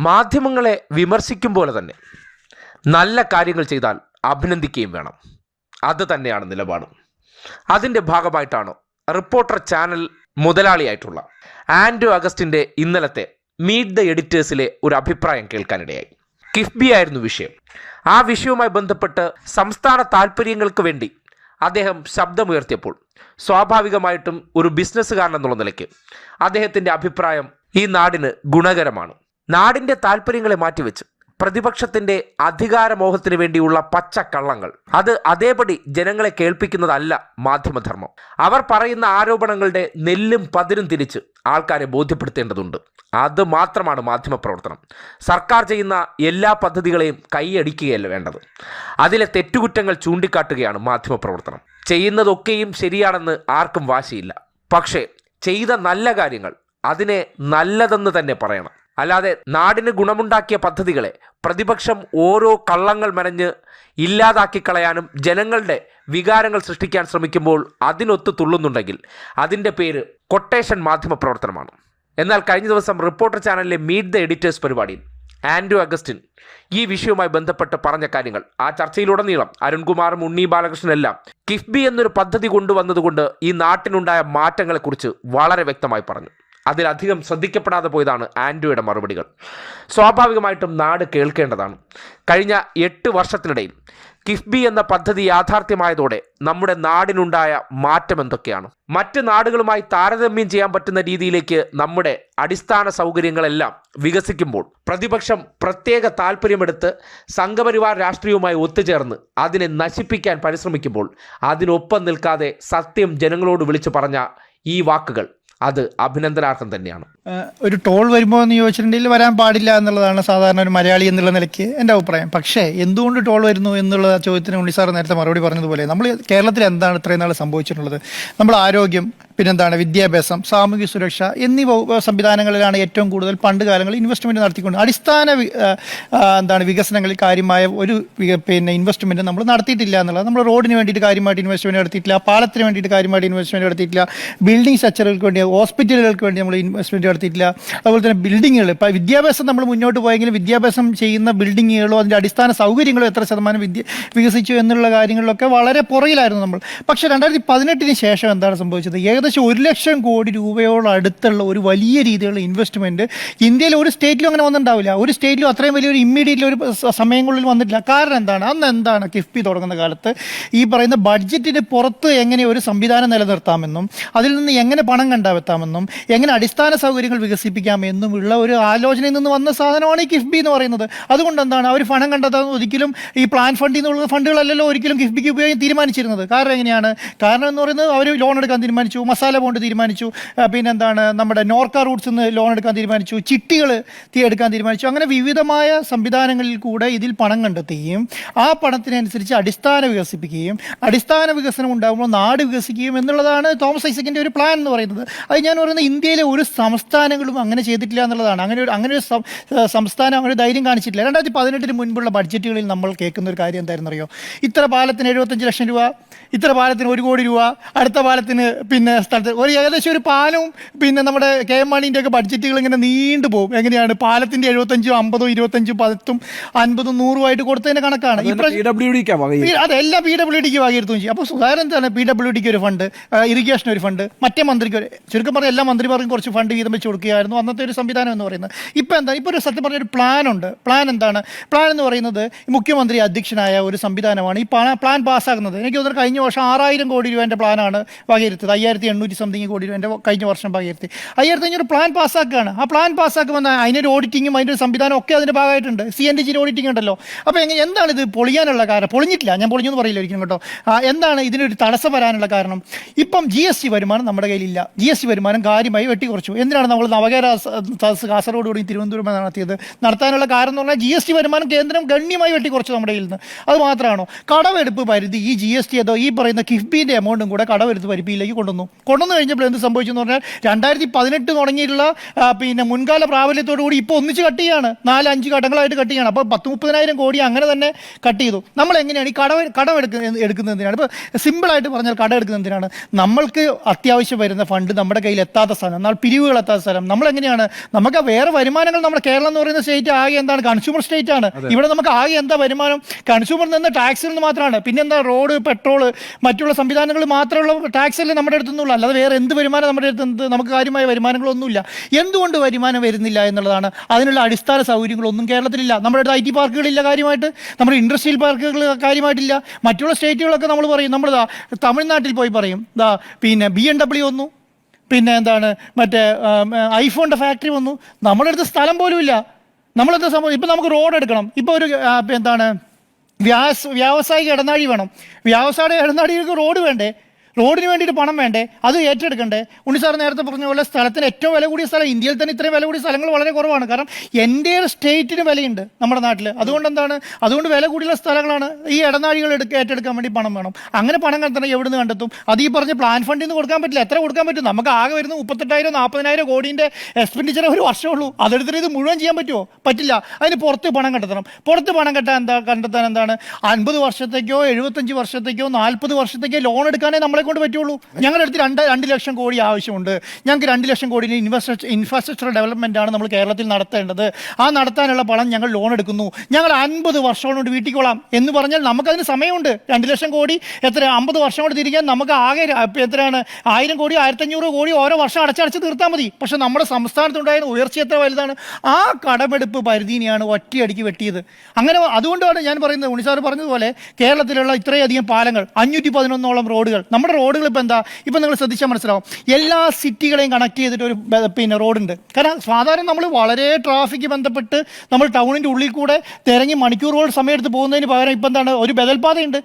മാധ്യമങ്ങളെ വിമർശിക്കും പോലെ തന്നെ നല്ല കാര്യങ്ങൾ ചെയ്താൽ അഭിനന്ദിക്കുകയും വേണം. അത് തന്നെയാണ് നിലപാട്. അതിന്റെ ഭാഗമായിട്ടാണ് റിപ്പോർട്ടർ ചാനൽ മുതലാളിയായിട്ടുള്ള ആൻഡ്രോ അഗസ്റ്റിന്റെ ഇന്നലത്തെ മീറ്റ് ദ എഡിറ്റേഴ്സിലെ ഒരു അഭിപ്രായം കേൾക്കാനിടയായി. കിഫ്ബി ആയിരുന്നു വിഷയം. ആ വിഷയവുമായി ബന്ധപ്പെട്ട് സംസ്ഥാന താല്പര്യങ്ങൾക്ക് വേണ്ടി അദ്ദേഹം ശബ്ദമുയർത്തിയപ്പോൾ സ്വാഭാവികമായിട്ടും ഒരു ബിസിനസ്സുകാരൻ എന്നുള്ള നിലയ്ക്ക് അദ്ദേഹത്തിന്റെ അഭിപ്രായം ഈ നാടിന് ഗുണകരമാണ്. നാടിന്റെ താല്പര്യങ്ങളെ മാറ്റിവെച്ച് പ്രതിപക്ഷത്തിന്റെ അധികാരമോഹത്തിന് വേണ്ടിയുള്ള പച്ചക്കള്ളങ്ങൾ. അത് അതേപടി ജനങ്ങളെ കേൾപ്പിക്കുന്നതല്ല മാധ്യമധർമ്മം. അവർ പറയുന്ന ആരോപണങ്ങളുടെ നെല്ലും പതിരും തിരിച്ച് ആൾക്കാരെ ബോധ്യപ്പെടുത്തേണ്ടതുണ്ട്. അത് മാത്രമാണ് മാധ്യമപ്രവർത്തനം. സർക്കാർ ചെയ്യുന്ന എല്ലാ പദ്ധതികളെയും കൈയടിക്കുകയല്ല വേണ്ടത്. അതിലെ തെറ്റുകുറ്റങ്ങൾ ചൂണ്ടിക്കാട്ടുകയാണ് മാധ്യമപ്രവർത്തനം. ചെയ്യുന്നതൊക്കെയും ശരിയാണെന്ന് ആർക്കും വാശിയില്ല. പക്ഷേ ചെയ്ത നല്ല കാര്യങ്ങൾ അതിനെ നല്ലതെന്ന് തന്നെ പറയണം. അല്ലാതെ നാടിന് ഗുണമുണ്ടാക്കിയ പദ്ധതികളെ പ്രതിപക്ഷം ഓരോ കള്ളങ്ങൾ മെനഞ്ഞ് ഇല്ലാതാക്കി കളയാനും ജനങ്ങളുടെ വികാരങ്ങൾ സൃഷ്ടിക്കാൻ ശ്രമിക്കുമ്പോൾ അതിനൊത്തു തുള്ളുന്നുണ്ടെങ്കിൽ അതിന്റെ പേര് കൊട്ടേഷൻ മാധ്യമ പ്രവർത്തനമാണ് എന്നാൽ കഴിഞ്ഞ ദിവസം റിപ്പോർട്ടർ ചാനലിലെ മീറ്റ് ദ എഡിറ്റേഴ്സ് പരിപാടിയിൽ ആൻഡ്രൂ അഗസ്റ്റിൻ ഈ വിഷയവുമായി ബന്ധപ്പെട്ട് പറഞ്ഞ കാര്യങ്ങൾ ആ ചർച്ചയിലുടനീളം അരുൺകുമാറും ഉണ്ണി ബാലകൃഷ്ണനെല്ലാം കിഫ്ബി എന്നൊരു പദ്ധതി കൊണ്ടുവന്നതുകൊണ്ട് ഈ നാട്ടിനുണ്ടായ മാറ്റങ്ങളെക്കുറിച്ച് വളരെ വ്യക്തമായി പറഞ്ഞു. അതിലധികം ശ്രദ്ധിക്കപ്പെടാതെ പോയതാണ് ആൻഡ്രോയുടെ മറുപടികൾ. സ്വാഭാവികമായിട്ടും നാട് കേൾക്കേണ്ടതാണ്. കഴിഞ്ഞ എട്ട് വർഷത്തിനിടയിൽ കിഫ്ബി എന്ന പദ്ധതി യാഥാർത്ഥ്യമായതോടെ നമ്മുടെ നാടിനുണ്ടായ മാറ്റം എന്തൊക്കെയാണ്? മറ്റ് നാടുകളുമായി താരതമ്യം ചെയ്യാൻ പറ്റുന്ന രീതിയിലേക്ക് നമ്മുടെ അടിസ്ഥാന സൗകര്യങ്ങളെല്ലാം വികസിക്കുമ്പോൾ പ്രതിപക്ഷം പ്രത്യേക താല്പര്യമെടുത്ത് സംഘപരിവാർ രാഷ്ട്രീയവുമായി ഒത്തുചേർന്ന് അതിനെ നശിപ്പിക്കാൻ പരിശ്രമിക്കുമ്പോൾ അതിനൊപ്പം നിൽക്കാതെ സത്യം ജനങ്ങളോട് വിളിച്ചു പറഞ്ഞ ഈ വാക്കുകൾ അത് അഭിനന്ദനാർഹം തന്നെയാണ്. ഒരു ടോൾ വരുമ്പോൾ എന്ന് ചോദിച്ചിട്ടുണ്ടെങ്കിൽ വരാൻ പാടില്ല എന്നുള്ളതാണ് സാധാരണ ഒരു മലയാളി എന്നുള്ള നിലയ്ക്ക് എന്റെ അഭിപ്രായം. പക്ഷേ എന്തുകൊണ്ട് ടോൾ വരുന്നു എന്നുള്ള ചോദ്യത്തിന് ഉണ്ണി സാർ നേരത്തെ മറുപടി പറഞ്ഞതുപോലെ നമ്മൾ കേരളത്തിൽ എന്താണ് ഇത്രയും നാൾ സംഭവിച്ചിട്ടുള്ളത്? നമ്മൾ ആരോഗ്യം പിന്നെന്താണ് വിദ്യാഭ്യാസം സാമൂഹ്യ സുരക്ഷ എന്നീ സംവിധാനങ്ങളിലാണ് ഏറ്റവും കൂടുതൽ പണ്ട് കാലങ്ങളിൽ ഇൻവെസ്റ്റ്മെന്റ് നടത്തിക്കൊണ്ട് അടിസ്ഥാന എന്താണ് വികസനങ്ങളിൽ കാര്യമായ ഒരു പിന്നെ ഇൻവെസ്റ്റ്മെന്റ് നമ്മൾ നടത്തിയിട്ടില്ല എന്നുള്ളത്. നമ്മൾ റോഡിന് വേണ്ടിയിട്ട് കാര്യമായിട്ട് ഇൻവെസ്റ്റ്മെന്റ് നടത്തിയിട്ടില്ല പാലത്തിന് വേണ്ടിയിട്ട് കാര്യമായിട്ട് ഇൻവെസ്റ്റ്മെന്റ് നടത്തിയിട്ടില്ല ബിൽഡിംഗ് സ്ട്രക്ചറുകൾക്ക് വേണ്ടി ഹോസ്പിറ്റലുകൾക്ക് വേണ്ടി നമ്മൾ ഇൻവെസ്റ്റ്മെന്റ് നടത്തിയിട്ടില്ല അതുപോലെ തന്നെ ബിൽഡിങ്ങുകൾ ഇപ്പോൾ വിദ്യാഭ്യാസം നമ്മൾ മുന്നോട്ട് പോയെങ്കിലും വിദ്യാഭ്യാസം ചെയ്യുന്ന ബിൽഡിങ്ങുകളോ അതിന്റെ അടിസ്ഥാന സൗകര്യങ്ങളോ എത്ര ശതമാനം വിദ്യ വികസിച്ചു എന്നുള്ള കാര്യങ്ങളിലൊക്കെ വളരെ പുറകിലായിരുന്നു നമ്മൾ. പക്ഷേ രണ്ടായിരത്തി പതിനെട്ടിന് ശേഷം എന്താണ് സംഭവിച്ചത്? ഏകദേശം ഒരു ലക്ഷം കോടി രൂപയോളം അടുത്തുള്ള ഒരു വലിയ രീതിയിലുള്ള ഇൻവെസ്റ്റ്മെന്റ് ഇന്ത്യയിൽ ഒരു സ്റ്റേറ്റിലും അങ്ങനെ വന്നിട്ടുണ്ടാവില്ല. ഒരു സ്റ്റേറ്റിലും അത്രയും വലിയൊരു ഇമ്മീഡിയറ്റ് ഒരു സമയങ്ങളിൽ വന്നിട്ടില്ല. കാരണം എന്താണ്? അന്ന് എന്താണ് കിഫ്ബി തുടങ്ങുന്ന കാലത്ത് ഈ പറയുന്ന ബഡ്ജറ്റിന് പുറത്ത് എങ്ങനെ ഒരു സംവിധാനം നിലനിർത്താമെന്നും അതിൽ നിന്ന് എങ്ങനെ പണം കണ്ടെത്താമെന്നും എങ്ങനെ അടിസ്ഥാന സൗകര്യങ്ങൾ വികസിപ്പിക്കാമെന്നും ഉള്ള ഒരു ആലോചനയിൽ നിന്ന് വന്ന സാധനമാണ് ഈ കിഫ്ബി എന്ന് പറയുന്നത്. അതുകൊണ്ട് എന്താണ്? അവർ പണം കണ്ടെത്താൻ ഒരിക്കലും ഈ പ്ലാൻ ഫണ്ടിൽ നിന്നുള്ള ഫണ്ടുകളല്ലല്ലോ ഒരിക്കലും കിഫ്ബിക്ക് ഉപയോഗിക്കാൻ തീരുമാനിച്ചിരുന്നത്. കാരണം എങ്ങനെയാണ്? കാരണം എന്ന് പറയുന്നത് അവർ ലോൺ എടുക്കാൻ തീരുമാനിച്ചു. മസാല ബോണ്ട് തീരുമാനിച്ചു. പിന്നെന്താണ് നമ്മുടെ നോർക്ക റൂട്ട്സ് നിന്ന് ലോൺ എടുക്കാൻ തീരുമാനിച്ചു. ചിട്ടികൾ എടുക്കാൻ തീരുമാനിച്ചു. അങ്ങനെ വിവിധമായ സംവിധാനങ്ങളിൽ കൂടെ ഇതിൽ പണം കണ്ടെത്തുകയും ആ പണത്തിനനുസരിച്ച് അടിസ്ഥാന വികസിപ്പിക്കുകയും അടിസ്ഥാന വികസനം ഉണ്ടാകുമ്പോൾ നാട് വികസിക്കുകയും എന്നുള്ളതാണ് തോമസ് ഐസക്കിന്റെ ഒരു പ്ലാൻ എന്ന് പറയുന്നത്. അത് ഞാൻ പറയുന്നത് ഇന്ത്യയിലെ ഒരു സംസ്ഥാനങ്ങളും അങ്ങനെ ചെയ്തിട്ടില്ല എന്നുള്ളതാണ്. അങ്ങനെ ഒരു അങ്ങനെ ഒരു സംസ്ഥാനം അങ്ങനെ ധൈര്യം കാണിച്ചിട്ടില്ല. രണ്ടായിരത്തി പതിനെട്ടിന് മുൻപുള്ള ബഡ്ജറ്റുകളിൽ നമ്മൾ കേൾക്കുന്ന ഒരു കാര്യം എന്തായിരുന്നു അറിയോ ഇത്ര പാലത്തിന് എഴുപത്തഞ്ച് ലക്ഷം രൂപ ഇത്ര പാലത്തിന് ഒരു കോടി രൂപ അടുത്ത പാലത്തിന് പിന്നെ സ്ഥലത്ത്. ഒരു ഏകദേശം ഒരു പാലവും പിന്നെ നമ്മുടെ കെ എം മാണിന്റെ ഒക്കെ ബഡ്ജറ്റുകൾ ഇങ്ങനെ നീണ്ടു പോകും. എങ്ങനെയാണ്? പാലത്തിന്റെ എഴുപത്തഞ്ചും അമ്പതും ഇരുപത്തഞ്ചും പത്തും അൻപതും നൂറുമായിട്ട് കൊടുത്തതിന്റെ കണക്കാണ്. അതെല്ലാം പി ഡബ്ല്യു ഡിക്കാ വകയിൽ പി- അതെ എല്ലാ പി ഡബ്ല്യു ഡിക്ക് വകയിരുത്തുകയും ചെയ്യും. അപ്പോൾ സുധാകരൻ എന്താണ് പി ഡബ്ല്യു ഡിക്ക് ഒരു ഫണ്ട് ഇറിഗേഷൻ ഒരു ഫണ്ട് മറ്റേ മന്ത്രിക്ക് ഒരു ചുരുക്കം പറഞ്ഞാൽ എല്ലാ മന്ത്രിമാർക്കും കുറച്ച് ഫണ്ട് വീതം വെച്ച് കൊടുക്കുകയായിരുന്നു അന്നത്തെ ഒരു സംവിധാനം എന്ന് പറയുന്നത്. ഇപ്പോൾ എന്താ? ഇപ്പോൾ ഒരു സത്യം പറഞ്ഞ ഒരു പ്ലാൻ ഉണ്ട്. പ്ലാൻ എന്താണ്? പ്ലാൻ എന്ന് പറയുന്നത് മുഖ്യമന്ത്രി അധ്യക്ഷനായ ഒരു സംവിധാനമാണ്. ഈ പ്ലാൻ പ്ലാൻ പാസ്സാക്കുന്നത് എനിക്ക് തോന്നുന്നു കഴിഞ്ഞ വർഷം ആറായിരം കോടി രൂപേന്റെ പ്ലാനാണ് വകയിരുത്തത് അയ്യായിരത്തി എണ്ണൂറ്റി സംതിങ് കോടി രൂപ എന്റെ കഴിഞ്ഞ വർഷം വകയിരുത്തി അയ്യായിരത്തി പ്ലാൻ പാസ്സാക്കുകയാണ്. ആ പ്ലാൻ പാസ്സാക്കുമ്പോൾ അതിനൊരു ഓഡിറ്റിങ്ങും അതിന്റെ ഒരു സംവിധാനം ഒക്കെ അതിന്റെ ഭാഗമായിട്ടുണ്ട്. സി എൻ ഡി ജിയുടെ ഓഡിറ്റിംഗ് ഉണ്ടല്ലോ. അപ്പോൾ എങ്ങനെ എന്താണ് ഇത് പൊളിയാനുള്ള കാരണം? പൊളിഞ്ഞിട്ടില്ല. ഞാൻ പൊളിഞ്ഞെന്ന് പറയില്ല കേട്ടോ. എന്താണ് ഇതിനൊരു തടസ്സം വരാനുള്ള കാരണം? ഇപ്പം ജി എസ് ടി വരുമാനം നമ്മുടെ കയ്യിലില്ല. ജി എസ് ടി വരുമാനം കാര്യമായി വെട്ടിക്കുറച്ചു. എന്തിനാണ് നമ്മൾ നവകേര സദസ് കാസർഗോഡ് കൂടി തിരുവനന്തപുരം നടത്തിയത്? നടത്താനുള്ള കാരണം എന്ന് പറഞ്ഞാൽ ജി എസ് ടി വരുമാനം കേന്ദ്രം ഗണ്യമായി വെട്ടിക്കുറച്ചു നമ്മുടെ കയ്യിൽ നിന്ന് അത് മാത്രമാണോ? കടമെടുപ്പ് പരിധി ഈ ജി എസ് ടി അതോ ഈ പറയുന്ന കിഫ്ബിന്റെ എമൗണ്ടും കൂടെ കടമെടുത്ത് പരിധിയിലേക്ക് കൊണ്ടുവന്നു. കൊണ്ടുവന്ന് കഴിഞ്ഞപ്പോൾ എന്ത് സംഭവിച്ചു എന്ന് പറഞ്ഞാൽ രണ്ടായിരത്തി പതിനെട്ട് തുടങ്ങിയിട്ടുള്ള പിന്നെ മുൻകാല പ്രാബല്യത്തോടു കൂടി ഇപ്പോൾ ഒന്നിച്ച് കട്ട് ചെയ്യാണ്. നാല് അഞ്ച് ഘട്ടങ്ങളായിട്ട് കട്ട് ചെയ്യാണ്. അപ്പോൾ പത്ത് മുപ്പതിനായിരം കോടി അങ്ങനെ തന്നെ കട്ട് ചെയ്തു. നമ്മൾ എങ്ങനെയാണ് ഈ കടം കടം എടുക്കുന്ന എടുക്കുന്നതിനാണ് ഇപ്പോൾ സിമ്പിളായിട്ട് പറഞ്ഞാൽ കടം എടുക്കുന്നതിനാണ് നമ്മൾക്ക് അത്യാവശ്യം വരുന്ന ഫണ്ട് നമ്മുടെ കയ്യിൽ എത്താത്ത സ്ഥലം എന്നാൽ പിരിവുകൾ എത്താത്ത സ്ഥലം. നമ്മൾ എങ്ങനെയാണ്? നമുക്ക് വേറെ വരുമാനങ്ങൾ നമ്മുടെ കേരളം എന്ന് പറയുന്ന സ്റ്റേറ്റ് ആകെ എന്താണ്? കൺസ്യൂമർ സ്റ്റേറ്റ് ആണ്. ഇവിടെ നമുക്ക് ആകെ എന്താ വരുമാനം? കൺസ്യൂമർ നിന്ന് ടാക്സിൽ നിന്ന് മാത്രമാണ് പിന്നെന്താ? റോഡ് പെട്രോൾ മറ്റുള്ള സംവിധാനങ്ങൾ മാത്രമുള്ള ടാക്സല്ലേ നമ്മുടെ അടുത്തുനിന്നുള്ള? അല്ലാതെ വേറെ എന്ത് വരുമാനം നമ്മുടെ അടുത്ത് എന്ത് നമുക്ക് കാര്യമായ വരുമാനങ്ങളൊന്നുമില്ല. എന്തുകൊണ്ട് വരുമാനം വരുന്നില്ല എന്നുള്ളതാണ്. അതിനുള്ള അടിസ്ഥാന സൗകര്യങ്ങളൊന്നും കേരളത്തിലില്ല. നമ്മുടെ അടുത്ത് ഐ ടി പാർക്കുകളില്ല കാര്യമായിട്ട്. നമ്മുടെ ഇൻഡസ്ട്രിയൽ പാർക്കുകൾ കാര്യമായിട്ടില്ല. മറ്റുള്ള സ്റ്റേറ്റുകളൊക്കെ നമ്മൾ പറയും. നമ്മൾ തമിഴ്നാട്ടിൽ പോയി പറയും. ദാ പിന്നെ ബി എം ഡബ്ല്യു വന്നു. പിന്നെ എന്താണ് മറ്റേ ഐഫോണിന്റെ ഫാക്ടറി വന്നു. നമ്മുടെ അടുത്ത് സ്ഥലം പോലും ഇല്ല. നമ്മളെന്താ സംഭവം? ഇപ്പം നമുക്ക് റോഡ് എടുക്കണം. ഇപ്പോൾ ഒരു എന്താണ് വ്യാസ് വ്യാവസായിക ഇടനാഴി വേണം. വ്യാവസായിക ഇടനാഴികൾക്ക് റോഡ് വേണ്ടേ? റോഡിന് വേണ്ടിയിട്ട് പണം വേണ്ടേ? അത് ഏറ്റെടുക്കണ്ടേ? ഉണ്ണി സാർ നേരത്തെ പറഞ്ഞ പോലെ സ്ഥലത്തിന് ഏറ്റവും വില കൂടിയ സ്ഥലം ഇന്ത്യയിൽ തന്നെ ഇത്രയും വില കൂടിയ സ്ഥലങ്ങൾ വളരെ കുറവാണ്. കാരണം എന്റെ സ്റ്റേറ്റിന് വിലയുണ്ട് നമ്മുടെ നാട്ടിൽ അതുകൊണ്ട് എന്താണ്? അതുകൊണ്ട് വില കൂടിയുള്ള സ്ഥലങ്ങളാണ് ഈ ഇടനാഴികൾ എടുക്ക ഏറ്റെടുക്കാൻ വേണ്ടി പണം വേണം. അങ്ങനെ പണം കണ്ടെത്തണം എവിടെ നിന്ന് കണ്ടെത്തും? അത് ഈ പറഞ്ഞ പ്ലാൻ ഫണ്ടിൽ നിന്ന് കൊടുക്കാൻ പറ്റില്ല. എത്ര കൊടുക്കാൻ പറ്റും? നമുക്ക് ആകെ വരുന്ന മുപ്പത്തെട്ടായിരം നാൽപ്പതിനായിരം കോടീന്റെ എക്സ്പെൻഡിച്ചർ ഒരു വർഷമുള്ളൂ. അതെടുത്തിട്ട് ഇത് മുഴുവൻ ചെയ്യാൻ പറ്റുമോ? പറ്റില്ല. അതിന് പുറത്ത് പണം കണ്ടെത്തണം. പുറത്ത് പണം കെട്ടാൻ എന്താ കണ്ടെത്താൻ എന്താണ്? അൻപത് വർഷത്തേക്കോ എഴുപത്തഞ്ച് വർഷത്തേക്കോ നാൽപ്പത് വർഷത്തേക്കോ ലോൺ എടുക്കാനേ നമ്മളെ കൊണ്ട് പറ്റുള്ളൂ. ഞങ്ങളുടെ അടുത്ത് രണ്ട് രണ്ട് ലക്ഷം കോടി ആവശ്യമുണ്ട്. ഞങ്ങൾക്ക് രണ്ട് lakh crore infrastructure infrastructure development ആണ് നമ്മൾ കേരളത്തിൽ നടത്തേണ്ടത്. ആ നടത്താനുള്ള പണം ഞങ്ങൾ ലോൺ എടുക്കുന്നു. ഞങ്ങൾ അൻപത് വർഷം കൊണ്ട് വീട്ടിൽ കൊള്ളാം എന്ന് പറഞ്ഞാൽ നമുക്കതിന് സമയമുണ്ട്. രണ്ട് ലക്ഷം കോടി എത്ര? അമ്പത് വർഷം കൊണ്ട് തിരിക്കാൻ നമുക്ക് ആകെ എത്രയാണ്? ആയിരം കോടി ആയിരത്തഞ്ഞൂറ് കോടി ഓരോ വർഷം അടച്ചടച്ച് തീർത്താൽ മതി. പക്ഷേ നമ്മുടെ സംസ്ഥാനത്തുണ്ടായിരുന്ന ഉയർച്ച എത്ര വലുതാണ്? ആ കടമെടുപ്പ് പരിധിനെയാണ് ഒറ്റയടിക്ക് വെട്ടിയത്. അങ്ങനെ അതുകൊണ്ടാണ് ഞാൻ പറയുന്നത് ഉണിസാർ പറഞ്ഞതുപോലെ കേരളത്തിലുള്ള ഇത്രയധികം പാലങ്ങൾ അഞ്ഞൂറ്റി പതിനൊന്നോളം റോഡുകൾ നമ്മുടെ റോഡുകൾ ഇപ്പോൾ എന്താ? ഇപ്പം നിങ്ങൾ ശ്രദ്ധിച്ചാൽ മനസ്സിലാവും. എല്ലാ സിറ്റികളെയും കണക്ട് ചെയ്തിട്ട് ഒരു പിന്നെ റോഡുണ്ട്. കാരണം സാധാരണ നമ്മൾ വളരെ ട്രാഫിക് ബന്ധപ്പെട്ട് നമ്മൾ ടൗണിന്റെ ഉള്ളിൽ കൂടെ തിരങ്ങി മണിക്കൂറുകൾ സമയത്ത് പോകുന്നതിന് പകരം ഇപ്പം എന്താണ്? ഒരു ബദൽപാതയുണ്ട്.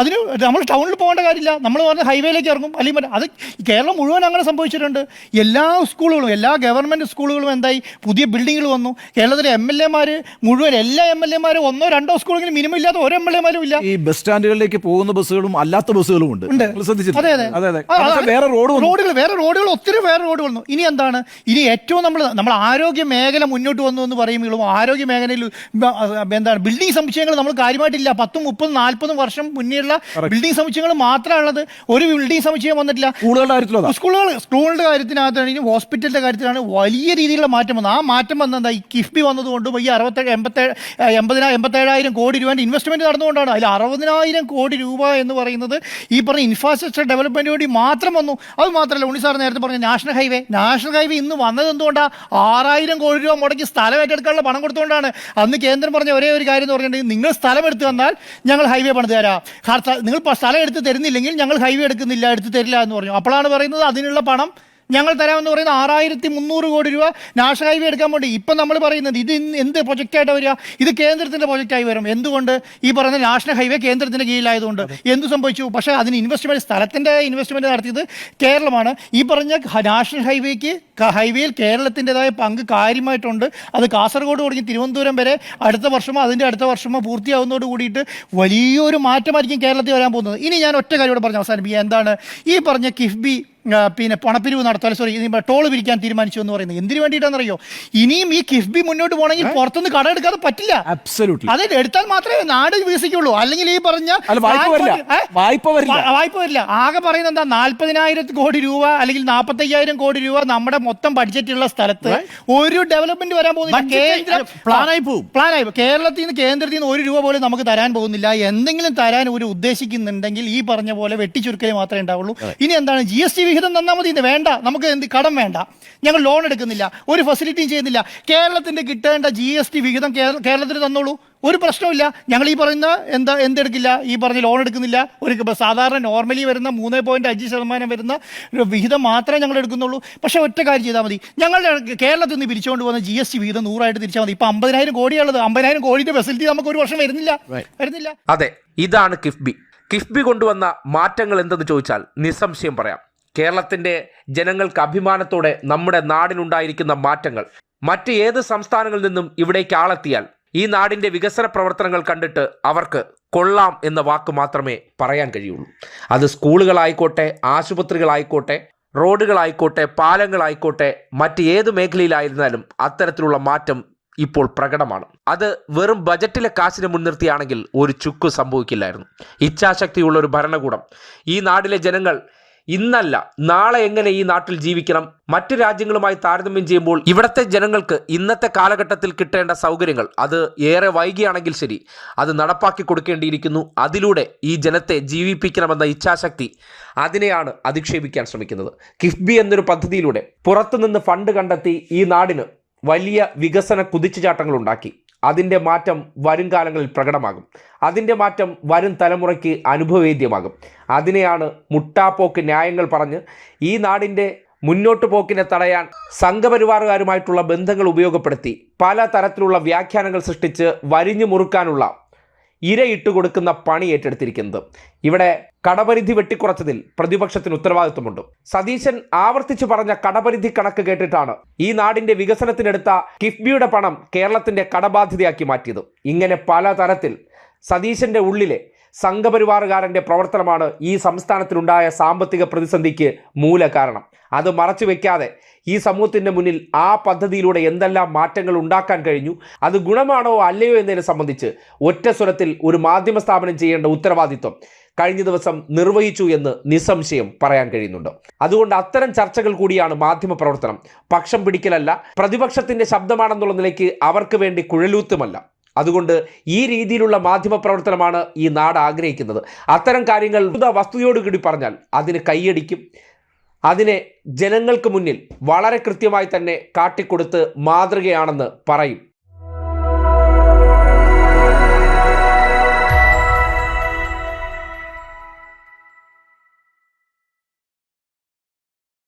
അതിന് നമ്മൾ ടൗണിൽ പോകേണ്ട കാര്യമില്ല. നമ്മൾ പറഞ്ഞ ഹൈവേയിലേക്ക് ഇറങ്ങും. അല്ലെങ്കിൽ അത് കേരളം മുഴുവൻ അങ്ങനെ സംഭവിച്ചിട്ടുണ്ട്. എല്ലാ സ്കൂളുകളും എല്ലാ ഗവൺമെന്റ് സ്കൂളുകളും എന്തായി? പുതിയ ബിൽഡിങ്ങുകൾ വന്നു. കേരളത്തിലെ എം എൽ എമാർ മുഴുവൻ എല്ലാ എം എൽ എമാരും ഒന്നോ രണ്ടോ സ്കൂളെങ്കിലും മിനിമം ഇല്ലാത്ത ഓരോ എം എൽ എമാരും ഇല്ല. ഈ ബസ് സ്റ്റാൻഡുകളിലേക്ക് പോകുന്ന ബസ്സുകളും അല്ലാത്ത ബസ്സുകളും ഉണ്ട്? അതെ, അതെ. വേറെ റോഡ് റോഡുകൾ വേറെ റോഡുകൾ ഒത്തിരി വേറെ റോഡ് വന്നു. ഇനി എന്താണ്? ഇനി ഏറ്റവും നമ്മൾ നമ്മൾ ആരോഗ്യ മേഖല മുന്നോട്ട് വന്നു എന്ന് പറയുമ്പോഴും ആരോഗ്യ മേഖലയിൽ എന്താണ് ബിൽഡിംഗ് സംശയങ്ങൾ നമ്മൾ കാര്യമായിട്ടില്ല. പത്തും മുപ്പതും നാൽപ്പതും വർഷം മുന്നേയുള്ള ബിൽഡിംഗ് സമുച്ചയങ്ങൾ മാത്രമാണുള്ളത്. ഒരു ബിൽഡിംഗ് സമുച്ചയം വന്നിട്ടില്ല. സ്കൂളുകളുടെ കാര്യത്തിലോ സ്കൂളുകൾ സ്കൂളുകളുടെ കാര്യത്തിനകത്താണെങ്കിലും ഹോസ്പിറ്റലിന്റെ കാര്യത്തിലാണ് വലിയ രീതിയിലുള്ള മാറ്റം വന്നത്. ആ മാറ്റം വന്നത് ഈ കിഫ്ബി വന്നതുകൊണ്ടും ഈ അറുപത്തേഴ് എൺപത്തേഴ് എൺപതിനാ എൺപത്തേഴായിരം കോടി രൂപേന്റെ ഇൻവെസ്റ്റ്മെന്റ് നടന്നുകൊണ്ടാണ്. അതിൽ അറുപതിനായിരം കോടി രൂപ എന്ന് പറയുന്നത് ഈ പറഞ്ഞ ഇൻഫ്രാസ്ട്രക്ചർ ഡെവലപ്മെന്റ് വേണ്ടി മാത്രം വന്നു. അത് മാത്രമല്ല ഉണ്ണി സാർ നേരത്തെ പറഞ്ഞ നാഷണൽ ഹൈവേ നാഷണൽ ഹൈവേ ഇന്ന് വന്നത് എന്തുകൊണ്ടാണ് ആറായിരം കോടി രൂപ മുടക്കി സ്ഥലം ഏറ്റെടുക്കാനുള്ള പണം കൊടുത്തുകൊണ്ടാണ്. അന്ന് കേന്ദ്രം പറഞ്ഞ ഒരേ ഒരു കാര്യം എന്ന് പറഞ്ഞിട്ടുണ്ടെങ്കിൽ നിങ്ങൾ സ്ഥലം എടുത്തു തന്നാൽ ഞങ്ങൾ ഹൈവേ പണിത് തരാം നിങ്ങൾ സ്ഥലം എടുത്ത് തരുന്നില്ലെങ്കിൽ ഞങ്ങൾ ഹൈവേ എടുക്കുന്നില്ല എടുത്ത് തരില്ല എന്ന് പറഞ്ഞു. അപ്പോഴാണ് പറയുന്നത് അതിനുള്ള പണം ഞങ്ങൾ തരാമെന്ന് പറയുന്നത് ആറായിരത്തി മുന്നൂറ് കോടി രൂപ നാഷണൽ ഹൈവേ എടുക്കാൻ വേണ്ടി. ഇപ്പം നമ്മൾ പറയുന്നത് ഇത് എന്ത് പ്രൊജക്റ്റായിട്ട് വരിക? ഇത് കേന്ദ്രത്തിന്റെ പ്രൊജക്റ്റായി വരും. എന്തുകൊണ്ട്? ഈ പറയുന്ന നാഷണൽ ഹൈവേ കേന്ദ്രത്തിന്റെ കീഴിലായതുകൊണ്ട്. എന്ത് സംഭവിച്ചു? പക്ഷേ അതിന് ഇൻവെസ്റ്റ്മെന്റ് സ്ഥലത്തിന്റെ ഇൻവെസ്റ്റ്മെന്റ് നടത്തിയത് കേരളമാണ്. ഈ പറഞ്ഞ നാഷണൽ ഹൈവേക്ക് ഹൈവേയിൽ കേരളത്തിന്റെതായ പങ്ക് കാര്യമായിട്ടുണ്ട്. അത് കാസർഗോഡ് തുടങ്ങി തിരുവനന്തപുരം വരെ അടുത്ത വർഷമോ അതിന്റെ അടുത്ത വർഷമോ പൂർത്തിയാവുന്നതോട് കൂടിയിട്ട് വലിയൊരു മാറ്റമായിരിക്കും കേരളത്തിൽ വരാൻ പോകുന്നത്. ഇനി ഞാൻ ഒറ്റ കാര്യം കൂടെ പറഞ്ഞ് അവസാനിപ്പിക്കുക എന്താണ്? ഈ പറഞ്ഞ കിഫ്ബി പിന്നെ പണപ്പിരിവ് നടത്താൻ സോറി ടോൾ പിരിക്കാൻ തീരുമാനിച്ചു എന്ന് പറയുന്നത്. എന്തിനു വേണ്ടിയിട്ടാണെന്നറിയോ? ഇനിയും ഈ കിഫ്ബി മുന്നോട്ട് പോകണമെങ്കിൽ പുറത്തുനിന്ന് കട എടുക്കാതെ പറ്റില്ല. അത് എടുത്താൽ മാത്രമേ നാട് വികസിക്കുള്ളൂ അല്ലെങ്കിൽ ഈ പറഞ്ഞ വായ്പ വരില്ല. ആകെ പറയുന്നത് എന്താ? നാല്പതിനായിരം കോടി രൂപ അല്ലെങ്കിൽ നാൽപ്പത്തയ്യായിരം കോടി രൂപ നമ്മുടെ മൊത്തം ബഡ്ജറ്റുള്ള സ്ഥലത്ത് ഒരു ഡെവലപ്മെന്റ് വരാൻ പോകുന്നില്ല. കേന്ദ്ര പ്ലാനായി പോകും പ്ലാനായി. കേരളത്തിൽ നിന്ന് കേന്ദ്രത്തിൽ നിന്ന് ഒരു രൂപ പോലും നമുക്ക് തരാൻ പോകുന്നില്ല. എന്തെങ്കിലും തരാൻ ഒരു ഉദ്ദേശിക്കുന്നുണ്ടെങ്കിൽ ഈ പറഞ്ഞ പോലെ വെട്ടിച്ചുരുക്കലേ മാത്രമേ ഉണ്ടാവുള്ളൂ. ഇനി എന്താണ്? ജി എസ് ടി വിഹിതം തന്നാൽ മതി ഇത് വേണ്ട. നമുക്ക് എന്ത് കടം വേണ്ട. ഞങ്ങൾ ലോൺ എടുക്കുന്നില്ല. ഒരു ഫെസിലിറ്റിയും ചെയ്യുന്നില്ല. കേരളത്തിന്റെ കിട്ടേണ്ട ജി എസ് ടി വിഹിതം കേര- കേരളത്തിന് തന്നോളൂ. ഒരു പ്രശ്നമില്ല ഞങ്ങൾ ഈ പറയുന്ന എന്താ എന്തെടുക്കില്ല? ഈ പറഞ്ഞ ലോൺ എടുക്കുന്നില്ല. ഒരു സാധാരണ നോർമലി വരുന്ന മൂന്ന് പോയിന്റ് അഞ്ച് ശതമാനം വരുന്ന വിഹിതം മാത്രമേ ഞങ്ങൾ എടുക്കുന്നുള്ളൂ. പക്ഷേ ഒറ്റ കാര്യം ചെയ്താൽ മതി. ഞങ്ങളുടെ കേരളത്തിൽ നിന്ന് പിരിച്ചുകൊണ്ട് പോകുന്ന ജി എസ് ടി വിഹിതം നൂറായിട്ട് തിരിച്ചാൽ മതി. ഇപ്പം അമ്പതിനായിരം കോടിയുള്ളത് അമ്പതിനായിരം കോടിയുടെ ഫെസിലിറ്റി നമുക്ക് ഒരു വർഷം വരുന്നില്ല. വരുന്നില്ല. അതെ ഇതാണ് കിഫ്ബി. കിഫ്ബി കൊണ്ടുവന്ന മാറ്റങ്ങൾ എന്തെന്ന് ചോദിച്ചാൽ നിസ്സംശയം പറയാം. കേരളത്തിന്റെ ജനങ്ങൾക്ക് അഭിമാനത്തോടെ നമ്മുടെ നാടിനുണ്ടായിരിക്കുന്ന മാറ്റങ്ങൾ. മറ്റ് ഏത് സംസ്ഥാനങ്ങളിൽ നിന്നും ഇവിടേക്ക് ആളെത്തിയാൽ ഈ നാടിന്റെ വികസന പ്രവർത്തനങ്ങൾ കണ്ടിട്ട് അവർക്ക് കൊള്ളാം എന്ന വാക്ക് മാത്രമേ പറയാൻ കഴിയുള്ളൂ. അത് സ്കൂളുകളായിക്കോട്ടെ ആശുപത്രികളായിക്കോട്ടെ റോഡുകളായിക്കോട്ടെ പാലങ്ങളായിക്കോട്ടെ മറ്റ് ഏത് മേഖലയിലായിരുന്നാലും അത്തരത്തിലുള്ള മാറ്റം ഇപ്പോൾ പ്രകടമാണ്. അത് വെറും ബജറ്റിലെ കാശിനെ മുൻനിർത്തിയാണെങ്കിൽ ഒരു ചുക്ക് സംഭവിക്കില്ലായിരുന്നു. ഇച്ഛാശക്തിയുള്ള ഒരു ഭരണകൂടം ഈ നാടിലെ ജനങ്ങൾ ഇന്നല്ല നാളെ എങ്ങനെ ഈ നാട്ടിൽ ജീവിക്കണം? മറ്റു രാജ്യങ്ങളുമായി താരതമ്യം ചെയ്യുമ്പോൾ ഇവിടത്തെ ജനങ്ങൾക്ക് ഇന്നത്തെ കാലഘട്ടത്തിൽ കിട്ടേണ്ട സൗകര്യങ്ങൾ അത് ഏറെ വൈകിയാണെങ്കിൽ ശരി. അത് നടപ്പാക്കി കൊടുക്കേണ്ടിയിരിക്കുന്നു. അതിലൂടെ ഈ ജനത്തെ ജീവിപ്പിക്കണമെന്ന ഇച്ഛാശക്തി അതിനെയാണ് അധിക്ഷേപിക്കാൻ ശ്രമിക്കുന്നത്. കിഫ്ബി എന്നൊരു പദ്ധതിയിലൂടെ പുറത്തുനിന്ന് ഫണ്ട് കണ്ടെത്തി ഈ നാടിന് വലിയ വികസന കുതിച്ചുചാട്ടങ്ങൾ ഉണ്ടാക്കി അതിന്റെ മാറ്റം വരും കാലങ്ങളിൽ പ്രകടമാകും. അതിന്റെ മാറ്റം വരും തലമുറയ്ക്ക് അനുഭവവേദ്യമാകും അതിനെയാണ് മുട്ടാപ്പോക്ക് ന്യായങ്ങൾ പറഞ്ഞ് ഈ നാടിന്റെ മുന്നോട്ട് പോക്കിനെ തടയാൻ സംഘപരിവാറുകാരുമായിട്ടുള്ള ബന്ധങ്ങൾ ഉപയോഗപ്പെടുത്തി പല തരത്തിലുള്ള വ്യാഖ്യാനങ്ങൾ സൃഷ്ടിച്ച് വരിഞ്ഞു മുറുക്കാനുള്ള ഇരയിട്ട് കൊടുക്കുന്ന പണി ഏറ്റെടുത്തിരിക്കുന്നത്. ഇവിടെ കടപരിധി വെട്ടിക്കുറച്ചതിൽ പ്രതിപക്ഷത്തിന് ഉത്തരവാദിത്വമുണ്ട്. സതീശൻ ആവർത്തിച്ചു പറഞ്ഞ കടപരിധി കണക്ക് കേട്ടിട്ടാണ് ഈ നാടിന്റെ വികസനത്തിനെടുത്ത കിഫ്ബിയുടെ പണം കേരളത്തിന്റെ കടബാധ്യതയാക്കി മാറ്റിയത്. ഇങ്ങനെ പല തരത്തിൽ സതീശന്റെ ഉള്ളിലെ സംഘപരിവാറുകാരന്റെ പ്രവർത്തനമാണ് ഈ സംസ്ഥാനത്തിലുണ്ടായ സാമ്പത്തിക പ്രതിസന്ധിക്ക് മൂല കാരണം അത് മറച്ചു വെക്കാതെ ഈ സമൂഹത്തിന്റെ മുന്നിൽ ആ പദ്ധതിയിലൂടെ എന്തെല്ലാം മാറ്റങ്ങൾ ഉണ്ടാക്കാൻ കഴിഞ്ഞു അത് ഗുണമാണോ അല്ലയോ എന്നതിനെ സംബന്ധിച്ച് ഒറ്റ സ്വരത്തിൽ ഒരു മാധ്യമ സ്ഥാപനം ചെയ്യേണ്ട ഉത്തരവാദിത്വം കഴിഞ്ഞ ദിവസം നിർവഹിച്ചു എന്ന് നിസ്സംശയം പറയാൻ കഴിയുന്നുണ്ട്. അതുകൊണ്ട് അത്തരം ചർച്ചകൾ കൂടിയാണ് മാധ്യമ പ്രവർത്തനം. പക്ഷം പിടിക്കലല്ല പ്രതിപക്ഷത്തിന്റെ ശബ്ദമാണെന്നുള്ള നിലയ്ക്ക് അവർക്ക് വേണ്ടി കുഴലൂത്തുമല്ല. അതുകൊണ്ട് ഈ രീതിയിലുള്ള മാധ്യമ പ്രവർത്തനമാണ് ഈ നാട് ആഗ്രഹിക്കുന്നത്. അത്തരം കാര്യങ്ങൾ വസ്തുതയോടുകൂടി പറഞ്ഞാൽ അതിന് കൈയടിക്കും. അതിനെ ജനങ്ങൾക്ക് മുന്നിൽ വളരെ കൃത്യമായി തന്നെ കാട്ടിക്കൊടുത്ത് മാതൃകയാണെന്ന് പറയും.